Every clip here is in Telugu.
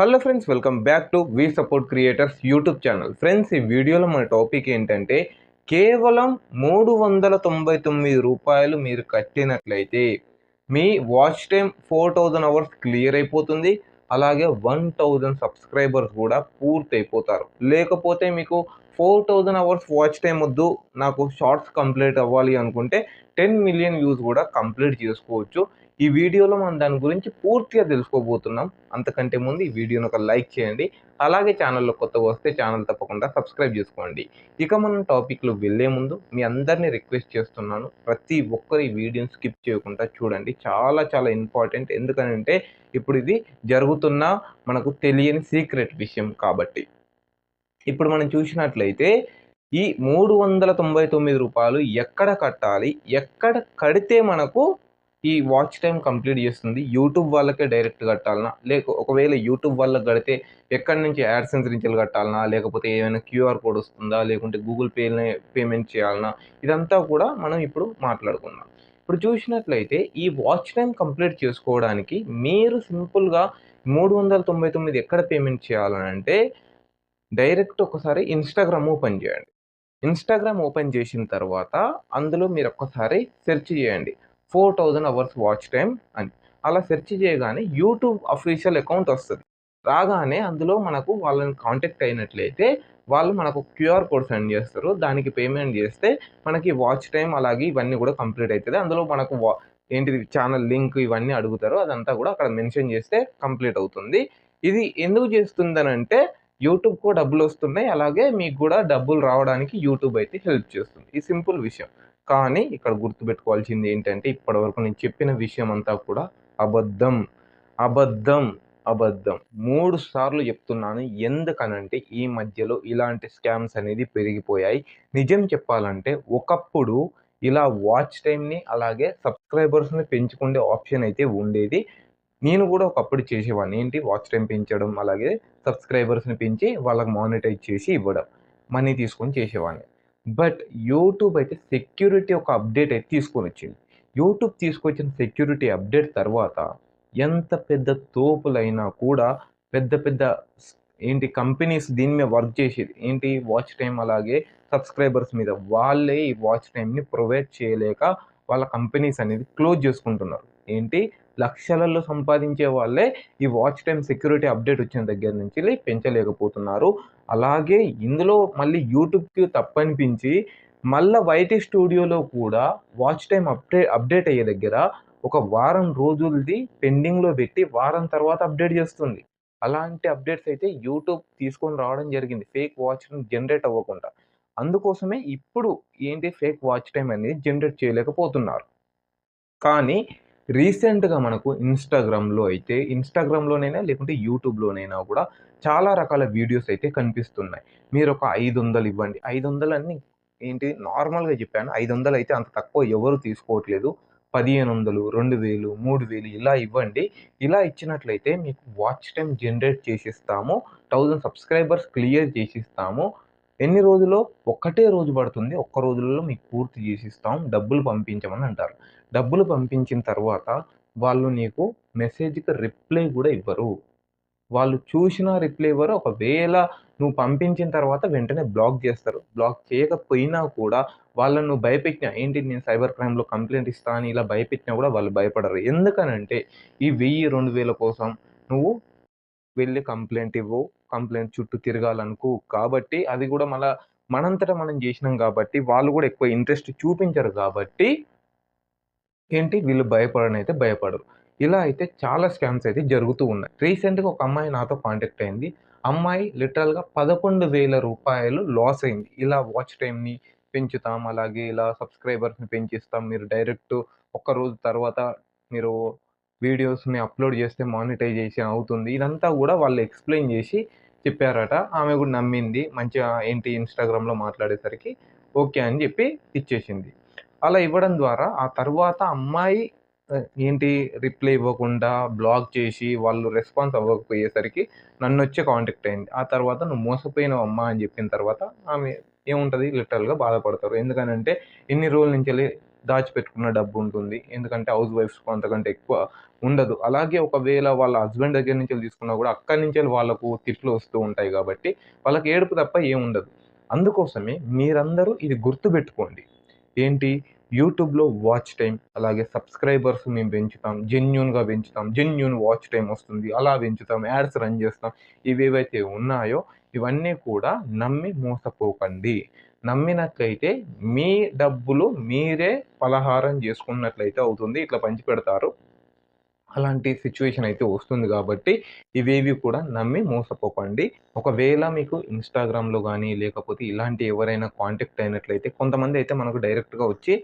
Hello friends welcome back to we support creators YouTube channel friends ఈ వీడియోలో మన టాపిక్ ఏంటంటే కేవలం మూడు వందల తొంభై తొమ్మిది రూపాయలు మీరు కట్టినట్లయితే మీ watch time four thousand hours clear అయిపోతుంది. అలాగే వన్ థౌజండ్ సబ్స్క్రైబర్స్ కూడా పూర్తి అయిపోతారు లేకపోతే మీకు four thousand hours watch time వద్దు నాకు షార్ట్స్ కంప్లీట్ అవ్వాలి అనుకుంటే టెన్ మిలియన్ వ్యూస్ కూడా కంప్లీట్ చేసుకోవచ్చు. ఈ వీడియోలో మనం దాని గురించి పూర్తిగా తెలుసుకోబోతున్నాం. అంతకంటే ముందు ఈ వీడియోని ఒక లైక్ చేయండి. అలాగే ఛానల్లో కొత్తగా వస్తే ఛానల్ తప్పకుండా సబ్స్క్రైబ్ చేసుకోండి. ఇక మనం టాపిక్లో వెళ్ళే ముందు మీ అందరినీ రిక్వెస్ట్ చేస్తున్నాను. ప్రతి ఒక్కరు ఈ వీడియోని స్కిప్ చేయకుండా చూడండి. చాలా చాలా ఇంపార్టెంట్. ఎందుకంటే ఇప్పుడు ఇది జరుగుతున్న మనకు తెలియని సీక్రెట్ విషయం కాబట్టి. ఇప్పుడు మనం చూసినట్లయితే ఈ మూడు వందల తొంభై తొమ్మిది రూపాయలు ఎక్కడ కట్టాలి? ఎక్కడ కడితే మనకు ఈ వాచ్ టైం కంప్లీట్ చేస్తుంది. యూట్యూబ్ వాళ్ళకే డైరెక్ట్ కట్టాలనా? లేక ఒకవేళ యూట్యూబ్ వాళ్ళకి కడితే ఎక్కడి నుంచి యాడ్సెన్స్ నుంచి కట్టాలనా? లేకపోతే ఏమైనా క్యూఆర్ కోడ్ వస్తుందా? లేకుంటే గూగుల్ పేనే పేమెంట్ చేయాలనా? ఇదంతా కూడా మనం ఇప్పుడు మాట్లాడుకుందాం. ఇప్పుడు చూసినట్లయితే ఈ వాచ్ టైం కంప్లీట్ చేసుకోవడానికి మీరు సింపుల్గా మూడు వందల తొంభై తొమ్మిది ఎక్కడ పేమెంట్ చేయాలని అంటే డైరెక్ట్ ఒకసారి ఇన్స్టాగ్రామ్ ఓపెన్ చేయండి. ఇన్స్టాగ్రామ్ ఓపెన్ చేసిన తర్వాత అందులో మీరు ఒక్కసారి సెర్చ్ చేయండి. Four thousand hours watch time అని. అలా సెర్చ్ చేయగానే యూట్యూబ్ అఫీషియల్ అకౌంట్ వస్తుంది. రాగానే అందులో మనకు వాళ్ళని కాంటాక్ట్ అయినట్లయితే వాళ్ళు మనకు క్యూఆర్ కోడ్ సెండ్ చేస్తారు. దానికి పేమెంట్ చేస్తే మనకి వాచ్ టైం అలాగే ఇవన్నీ కూడా కంప్లీట్ అవుతుంది అందులో మనకు వా ఏంటిది ఛానల్ లింక్ ఇవన్నీ అడుగుతారు. అదంతా కూడా అక్కడ మెన్షన్ చేస్తే కంప్లీట్ అవుతుంది. ఇది ఎందుకు చేస్తుందనంటే యూట్యూబ్కు డబ్బులు వస్తున్నాయి. అలాగే మీకు కూడా డబ్బులు రావడానికి యూట్యూబ్ అయితే హెల్ప్ చేస్తుంది. ఈ సింపుల్ విషయం. కానీ ఇక్కడ గుర్తుపెట్టుకోవాల్సింది ఏంటంటే ఇప్పటివరకు నేను చెప్పిన విషయం అంతా కూడా అబద్ధం. అబద్ధం. అబద్ధం. మూడు సార్లు చెప్తున్నాను. ఎందుకనంటే ఈ మధ్యలో ఇలాంటి స్కామ్స్ అనేది పెరిగిపోయాయి. నిజం చెప్పాలంటే ఒకప్పుడు ఇలా వాచ్ టైంని అలాగే సబ్స్క్రైబర్స్ని పెంచుకునే ఆప్షన్ అయితే ఉండేది. నేను కూడా ఒకప్పుడు చేసేవాడిని. ఏంటి? వాచ్ టైం పెంచడం అలాగే సబ్స్క్రైబర్స్ని పెంచి వాళ్ళకి మానిటైజ్ చేసి ఇవ్వడం. మనీ తీసుకొని చేసేవాడిని. బట్ యూట్యూబ్ అయితే సెక్యూరిటీ ఒక అప్డేట్ అయితే తీసుకొని వచ్చింది. యూట్యూబ్ తీసుకొచ్చిన సెక్యూరిటీ అప్డేట్ తర్వాత ఎంత పెద్ద తోపులైనా కూడా పెద్ద పెద్ద ఏంటి కంపెనీస్ దీని మీద వర్క్ చేసేది ఏంటి వాచ్ టైం అలాగే సబ్స్క్రైబర్స్ మీద వాళ్ళే ఈ వాచ్ టైంని ప్రొవైడ్ చేయలేక వాళ్ళ కంపెనీస్ అనేది క్లోజ్ చేసుకుంటున్నారు. ఏంటి లక్షలలో సంపాదించే వాళ్ళే ఈ వాచ్ టైం సెక్యూరిటీ అప్డేట్ వచ్చిన దగ్గర నుంచి పెంచలేకపోతున్నారు. అలాగే ఇందులో మళ్ళీ యూట్యూబ్కి తప్పనిపించి మళ్ళీ వైటీ స్టూడియోలో కూడా వాచ్ టైం అప్డేట్ అప్డేట్ అయ్యే దగ్గర ఒక వారం రోజులది పెండింగ్లో పెట్టి వారం తర్వాత అప్డేట్ చేస్తుంది. అలాంటి అప్డేట్స్ అయితే యూట్యూబ్ తీసుకొని రావడం జరిగింది. ఫేక్ వాచ్ జనరేట్ అవ్వకుండా. అందుకోసమే ఇప్పుడు ఏంటి ఫేక్ వాచ్ టైం అనేది జనరేట్ చేయలేకపోతున్నారు. కానీ రీసెంట్గా మనకు ఇన్స్టాగ్రామ్లో అయితే ఇన్స్టాగ్రామ్లోనైనా లేకుంటే యూట్యూబ్లోనైనా కూడా చాలా రకాల వీడియోస్ అయితే కనిపిస్తున్నాయి. మీరు ఒక ఐదు వందలు ఇవ్వండి. ఐదు వందలు అన్ని ఏంటి? నార్మల్గా చెప్పాను. ఐదు వందలు అయితే అంత తక్కువ ఎవరు తీసుకోవట్లేదు. పదిహేను వందలు రెండు వేలు మూడు వేలు ఇలా ఇవ్వండి. ఇలా ఇచ్చినట్లయితే మీకు వాచ్ టైం జనరేట్ చేసిస్తాము. థౌజండ్ సబ్స్క్రైబర్స్ క్లియర్ చేసిస్తాము. ఎన్ని రోజుల్లో ఒక్కటే రోజు పడుతుంది. ఒక్క రోజులలో మీకు పూర్తి చేసిస్తాం. డబ్బులు పంపించమని అంటారు. డబ్బులు పంపించిన తర్వాత వాళ్ళు నీకు మెసేజ్కి రిప్లై కూడా ఇవ్వరు. వాళ్ళు చూసిన రిప్లై ఇవ్వరు. ఒకవేళ నువ్వు పంపించిన తర్వాత వెంటనే బ్లాక్ చేస్తారు. బ్లాక్ చేయకపోయినా కూడా వాళ్ళను నువ్వు భయపెట్టినా ఏంటి నేను సైబర్ క్రైమ్లో కంప్లైంట్ ఇస్తా అని ఇలా భయపెట్టినా కూడా వాళ్ళు భయపడరు. ఎందుకనంటే ఈ వెయ్యి రెండు వేల కోసం నువ్వు వెళ్ళి కంప్లైంట్ ఇవ్వు కంప్లైంట్ చుట్టూ తిరగాలనుకో. కాబట్టి అది కూడా మళ్ళీ మనంతటా మనం చేసినాం కాబట్టి వాళ్ళు కూడా ఎక్కువ ఇంట్రెస్ట్ చూపించరు కాబట్టి ఏంటి వీళ్ళు భయపడని అయితే భయపడరు. ఇలా అయితే చాలా స్కామ్స్ అయితే జరుగుతూ ఉన్నాయి. రీసెంట్గా ఒక అమ్మాయి నాతో కాంటాక్ట్ అయింది. అమ్మాయి లిటరల్గా పదకొండు వేల రూపాయలు లాస్ అయింది. ఇలా వాచ్ టైంని పెంచుతాం అలాగే ఇలా సబ్స్క్రైబర్స్ని పెంచిస్తాం. మీరు డైరెక్ట్ ఒక్క రోజు తర్వాత మీరు వీడియోస్ని అప్లోడ్ చేస్తే మానిటైజేషన్ అవుతుంది. ఇదంతా కూడా వాళ్ళు ఎక్స్ప్లెయిన్ చేసి చెప్పారట. ఆమె కూడా నమ్మింది. మంచిగా ఏంటి ఇన్స్టాగ్రామ్లో మాట్లాడేసరికి ఓకే అని చెప్పి ఇచ్చేసింది. అలా ఇవ్వడం ద్వారా ఆ తర్వాత అమ్మాయి ఏంటి రిప్లై ఇవ్వకుండా బ్లాక్ చేసి వాళ్ళు రెస్పాన్స్ అవ్వకపోయేసరికి నన్ను వచ్చి కాంటాక్ట్ అయింది. ఆ తర్వాత నువ్వు మోసపోయిన అమ్మా అని చెప్పిన తర్వాత ఆమె ఏముంటుంది? లిటరల్గా బాధపడతారు. ఎందుకనంటే ఇన్ని రోజుల నుంచి దాచిపెట్టుకున్న డబ్బు ఉంటుంది. ఎందుకంటే హౌస్ వైఫ్స్కు అంతకంటే ఎక్కువ ఉండదు. అలాగే ఒకవేళ వాళ్ళ హస్బెండ్ దగ్గర నుంచి తీసుకున్నా కూడా అక్కడి నుంచి వాళ్ళకు తిట్లు వస్తూ ఉంటాయి కాబట్టి వాళ్ళకి ఏడుపు తప్ప ఏముండదు అందుకోసమే మీరందరూ ఇది గుర్తుపెట్టుకోండి ఏంటి? యూట్యూబ్లో వాచ్ టైం అలాగే సబ్స్క్రైబర్స్ మేము పెంచుతాం. జెన్యున్గా పెంచుతాం. జెన్యున్ వాచ్ టైం వస్తుంది. అలా పెంచుతాం. యాడ్స్ రన్ చేస్తాం. ఇవేవైతే ఉన్నాయో ఇవన్నీ కూడా నమ్మి మోసపోకండి. నమ్మినట్లయితే మీ డబ్బులు మీరే పలహారం చేసుకున్నట్లయితే అవుతుంది. ఇట్లా పంచి పెడతారు. అలాంటి సిచ్యువేషన్ అయితే వస్తుంది కాబట్టి ఇవేవి కూడా నమ్మి మోసపోకండి. ఒకవేళ మీకు ఇన్స్టాగ్రామ్లో కానీ లేకపోతే ఇలాంటి ఎవరైనా కాంటాక్ట్ అయినట్లయితే కొంతమంది అయితే మనకు డైరెక్ట్గా వచ్చి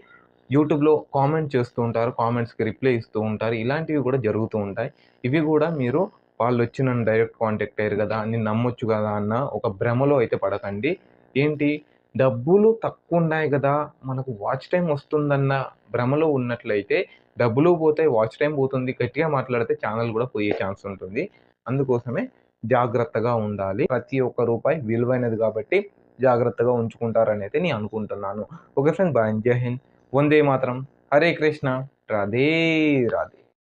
యూట్యూబ్లో కామెంట్ చేస్తూ ఉంటారు. కామెంట్స్కి రిప్లై ఇస్తూ ఉంటారు. ఇలాంటివి కూడా జరుగుతూ ఉంటాయి. ఇవి కూడా మీరు వాళ్ళు వచ్చి నన్ను డైరెక్ట్ కాంటాక్ట్ అయ్యారు కదా నేను నమ్మొచ్చు కదా అన్న ఒక భ్రమలో అయితే పడకండి. ఏంటి? డబ్బులు తక్కువ ఉన్నాయి కదా మనకు వాచ్ టైం వస్తుందన్న భ్రమలో ఉన్నట్లయితే డబ్బులు పోతే వాచ్ టైం పోతుంది గట్టిగా మాట్లాడితే ఛానల్ కూడా పోయే ఛాన్స్ ఉంటుంది. అందుకోసమే జాగ్రత్తగా ఉండాలి. ప్రతి ఒక్క రూపాయి విలువైనది కాబట్టి జాగ్రత్తగా ఉంచుకుంటారని అయితే నేను అనుకుంటున్నాను. ఓకే ఫ్రెండ్ బాయ్ జై హింద్. వందే మాత్రం. హరే కృష్ణ. రాధే రాధే.